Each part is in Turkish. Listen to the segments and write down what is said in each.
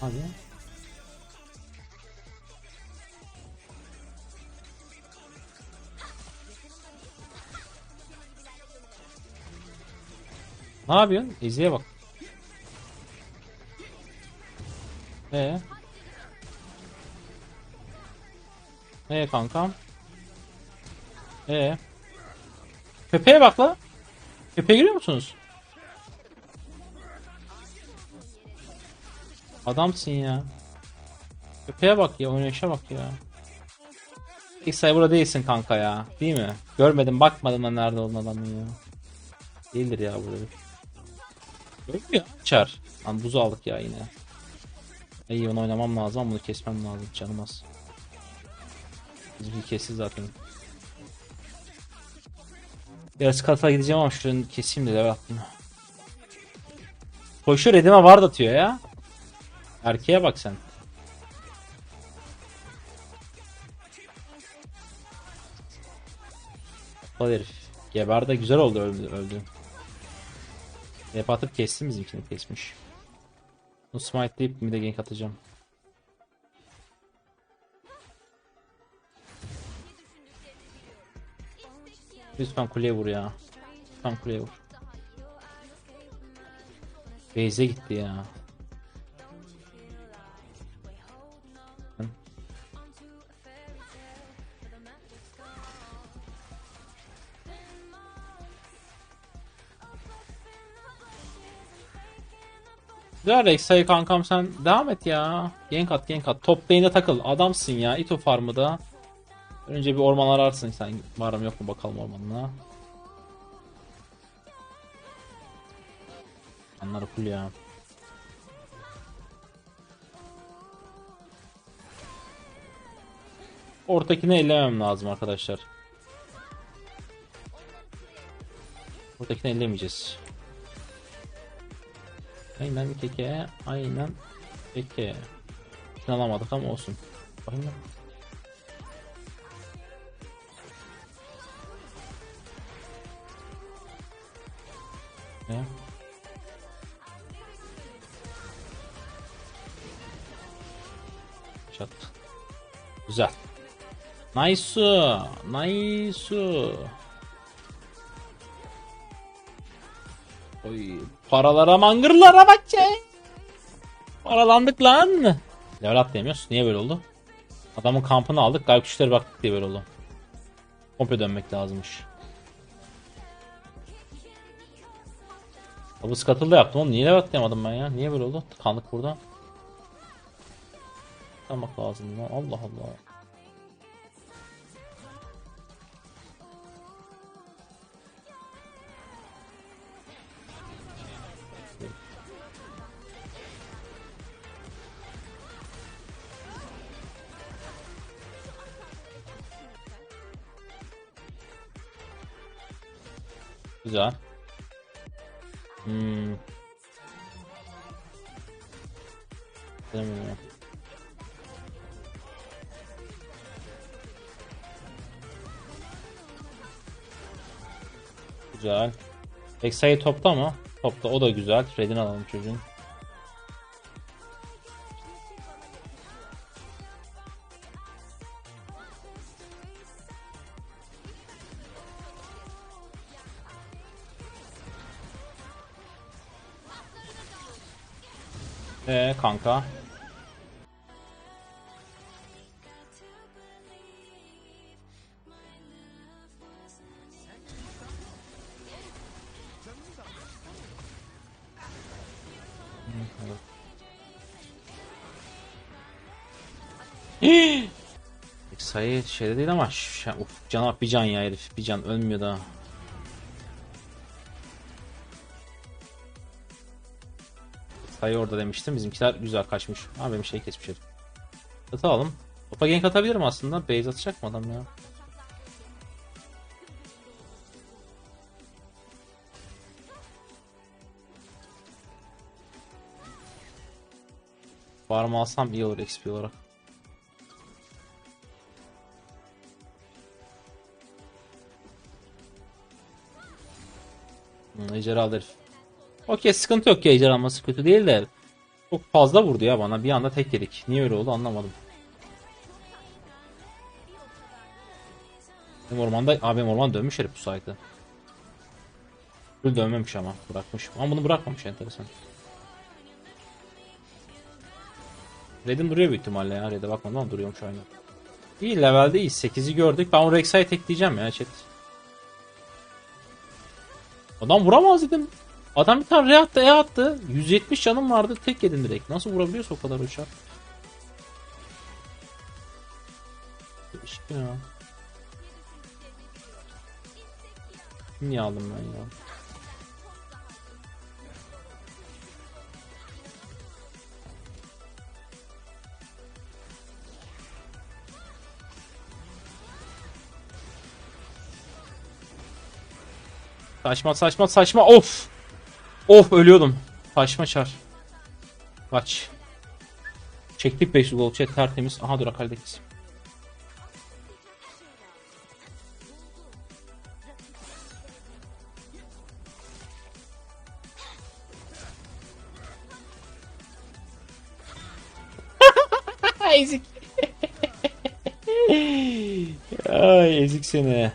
Hadi. Ne yapıyorsun? Ezi'ye bak. Ee? Ee kankam? Ee? Köpeğe bak la. Köpeğe görüyor musunuz? Adamsın ya. Köpeğe bak ya, oynayışa bak ya. İlk sayı burada değilsin kanka ya. Değil mi? Görmedim, bakmadım da nerede olduğunu adamın ya. Değildir ya burada. Ya. Çar. Lan buzu aldık ya yine. İyi onu oynamam lazım ama bunu kesmem lazım. Canım az. Bizimki kesti zaten. Yarısı kata gideceğim ama şunu keseyim de level atlayayım. Koşuyor Redime var da atıyor ya. Erkeğe bak sen. Aptal herif. Geber de güzel oldu öldü. öldü. Rap atıp kestim bizimkini kesmiş. Bu smite deyip bir de gank atacağım. Lütfen kuleye vur ya. Lütfen kuleye vur. Base'e gitti ya. Güzel Rexay kankam sen devam et ya. Gank at gank at. Top lane'de takıl. Adamsın ya. Ito farmı da. Önce bir orman ararsın sen. Var mı yok mu bakalım ormanına. Anlar full ya. Ortakini ellemem lazım arkadaşlar. Ortakini ellemeyeceğiz. Aynen keke, aynen keke. Alamadık ama olsun. Aynen. Ne? Çat. Güzel. Nice. Nice. Oy, paralara mangırlara bak ya. Paralandık lan. Level atlayamıyoruz. Niye böyle oldu? Adamın kampını aldık. Galip güçleri baktık diye böyle oldu. Komple dönmek lazımmış. Abi skatılda yaptım oğlum. Niye atlayamadım ben ya? Niye böyle oldu? Tıkandık burada. Tıkanmak lazım lan. Allah Allah. Güzel. Hmm. Bilmiyorum. Güzel. Exa'yı topla mı? Topla. O da güzel. Red'ini alalım çocuğun. Kanka. Sayı şeyde değil ama uf, can bir can ya herif bir can ölmüyor daha. Sayı orada demiştim. Bizimkiler güzel kaçmış. Ha benim şey kesmiş herif. Atalım. Topa gank atabilirim aslında. Base atacak mı adam ya? Farm alsam iyi olur XP olarak. Hmm, ejder aldı herif. Okey sıkıntı yok ki ejder alması kötü değil de. Çok fazla vurdu ya bana. Bir anda tek yedik. Niye öyle oldu anlamadım. Benim ormanda, abi benim orman dönmüş herif bu sayede. Full dönmemiş ama bırakmış. Ama bunu bırakmamış enteresan. Red'in duruyor büyük ihtimalle ya. Red'e bakmadım ama duruyormuş aynı. İyi leveldeyiz. 8'i gördük. Ben o Rek'Sai tekleyeceğim ya chat. Adam vuramaz dedim. Adam bir tane re attı, e attı. 170 canım vardı. Tek yedin direkt. Nasıl vurabiliyorsa o kadar uçak. Ya. Niye aldım ben ya? Saçma saçma saçma of. Of ölüyordum. Saçma çar. Kaç. Çektik 500 gol chat tertemiz. Aha dur Akali'dekiz. ezik. Ay ezik seni.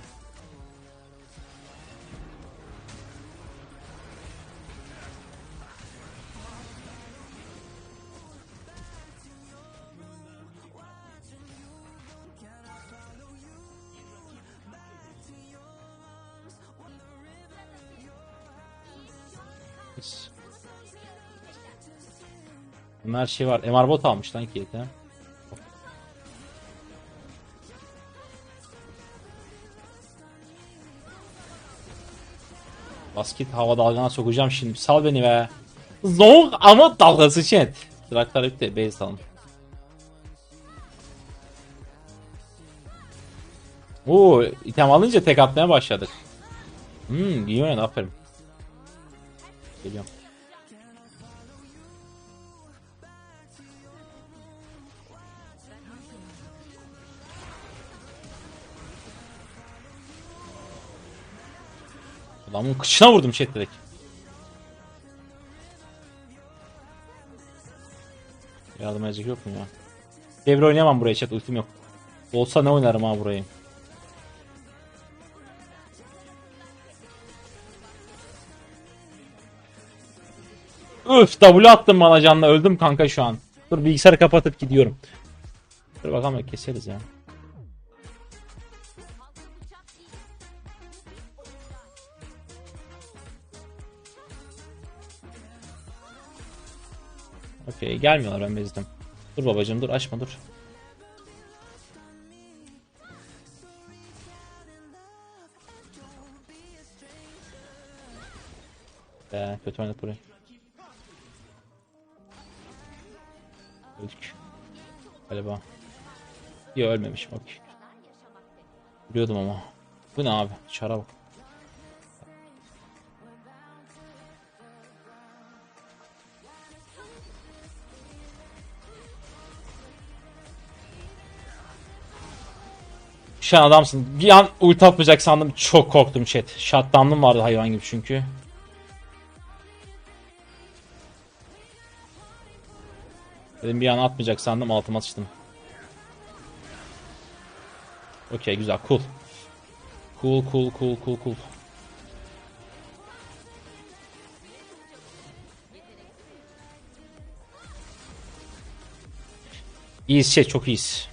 Biz. Bunlar şey var. MR bot almış lan kilite. Basket hava dalgana sokacağım şimdi. Sal beni be. Zonk ama dalgası chat. Traktar bitti. Base alın. Oo, item alınca tek atmaya başladık. Hmm, iyi oynadı aferin. Geliyorum. Adamın kıçına vurdum chat direkt. Yardım edecek yok mu ya? Devre oynayamam buraya chat ultim yok. Olsa ne oynarım ha burayı. Öf W attım bana canla öldüm kanka şu an. Dur bilgisayarı kapatıp gidiyorum. Dur bakalım keseriz ya. Okey gelmiyorlar ben bezdim. Dur babacım dur açma dur. Be kötü oynadık burayı. Galiba. Ya ölmemişim okey. Biliyordum ama. Bu ne abi? Çara bak. Şu an adamsın. Bir an ulti atmayacak sandım. Çok korktum chat. Shutdown'um vardı hayvan gibi çünkü. Dedim bir an atmayacak sandım altıma sıçtım. Okey güzel cool. Cool cool cool cool cool. İyiyiz şey çok iyiyiz.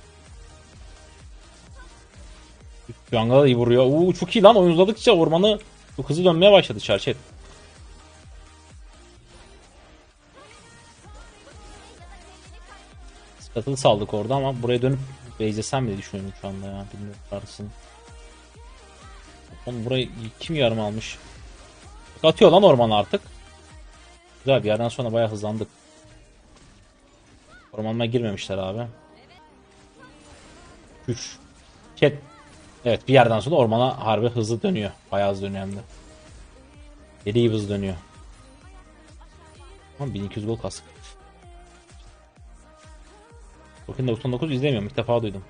Da iyi vuruyor. Uuu çok iyi lan oyun uzadıkça ormanı çok hızlı dönmeye başladı çarşet. Scuttle saldık orada ama buraya dönüp mi diye düşünüyorum şu anda ya. Bilmiyorum arasın. Oğlum burayı kim yarım almış? Atıyor lan orman artık. Güzel bir yerden sonra bayağı hızlandık. Ormanıma girmemişler abi. Güç. Chat. Evet bir yerden sonra ormana harbi hızlı dönüyor. Bayağı hızlı dönüyor hem de. Deli hızlı dönüyor. Ama 1200 gol kastık. Bakın 99 izlemiyorum. ilk defa duydum.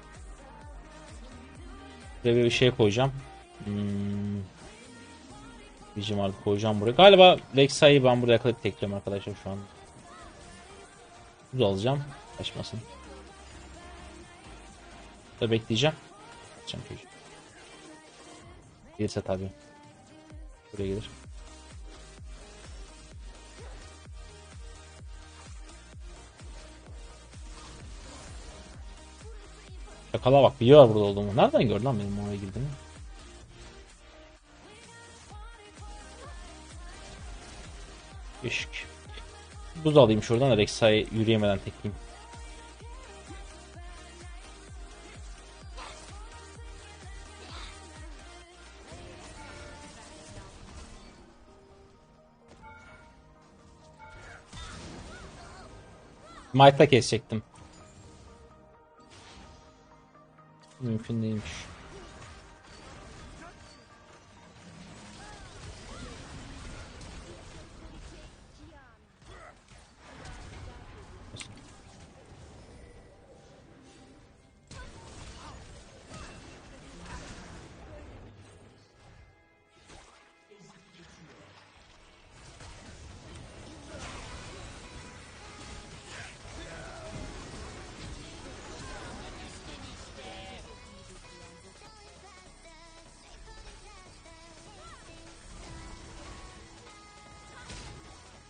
Buraya bir şey koyacağım. Hmm. Vision vardı koyacağım buraya. Galiba Rek'Sai'yi ben buraya yakalayıp tekliyorum arkadaşlar şu an. Buz alacağım. Kaçmasın. Da bekleyeceğim. Kaçacağım çocuğum. Gelirse tabii. Buraya gelir. Şakala bak biliyor burada olduğumu. Nereden gördü lan benim oraya girdiğimi? Işık. Buz alayım şuradan da Rek'Sai yürüyemeden tekleyeyim. Might'la kesecektim. no infinito.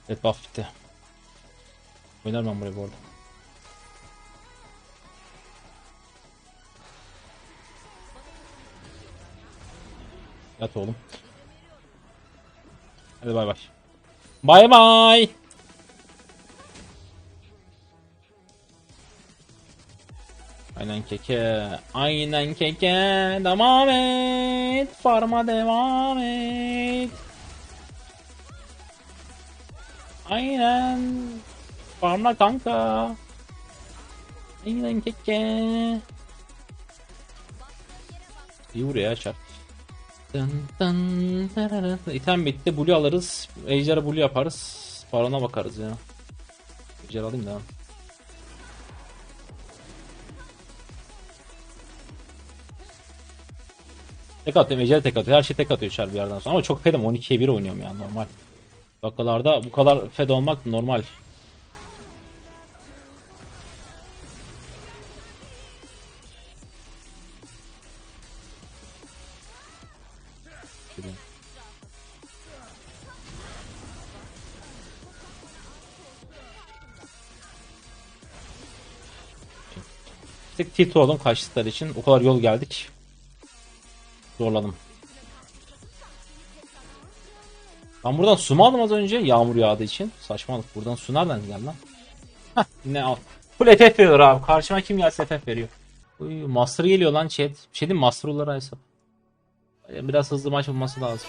Evet buff bitti. Oynar ben buraya bu arada. Yat oğlum. Hadi bay bay. Bay bay. Aynen keke. Aynen keke. Devam et. Farma devam et. Aynen. Farmla kanka. Aynen keke. İyi vuruyor ya çarp. Dın dın tararın. İtem bitti. Blue alırız. Ejder'a blue yaparız. Baron'a bakarız ya. Ejder alayım da. Tek atıyor. Ejder tek atıyor. Her şey tek atıyor çar bir yerden sonra. Ama çok fedim. 12'ye 1 oynuyorum ya normal. Dakikalarda bu kadar fed olmak normal. Tek tilt oldum kaçtıkları için. O kadar yol geldik. Zorladım. Ben buradan su mu aldım az önce yağmur yağdığı için? Saçmalık. Buradan su nereden geldi lan? Heh yine al. Full FF veriyor abi. Karşıma kim gelse FF veriyor. Uy, master geliyor lan chat. Bir şey diyeyim master olarak hesap. Biraz hızlı maç olması lazım.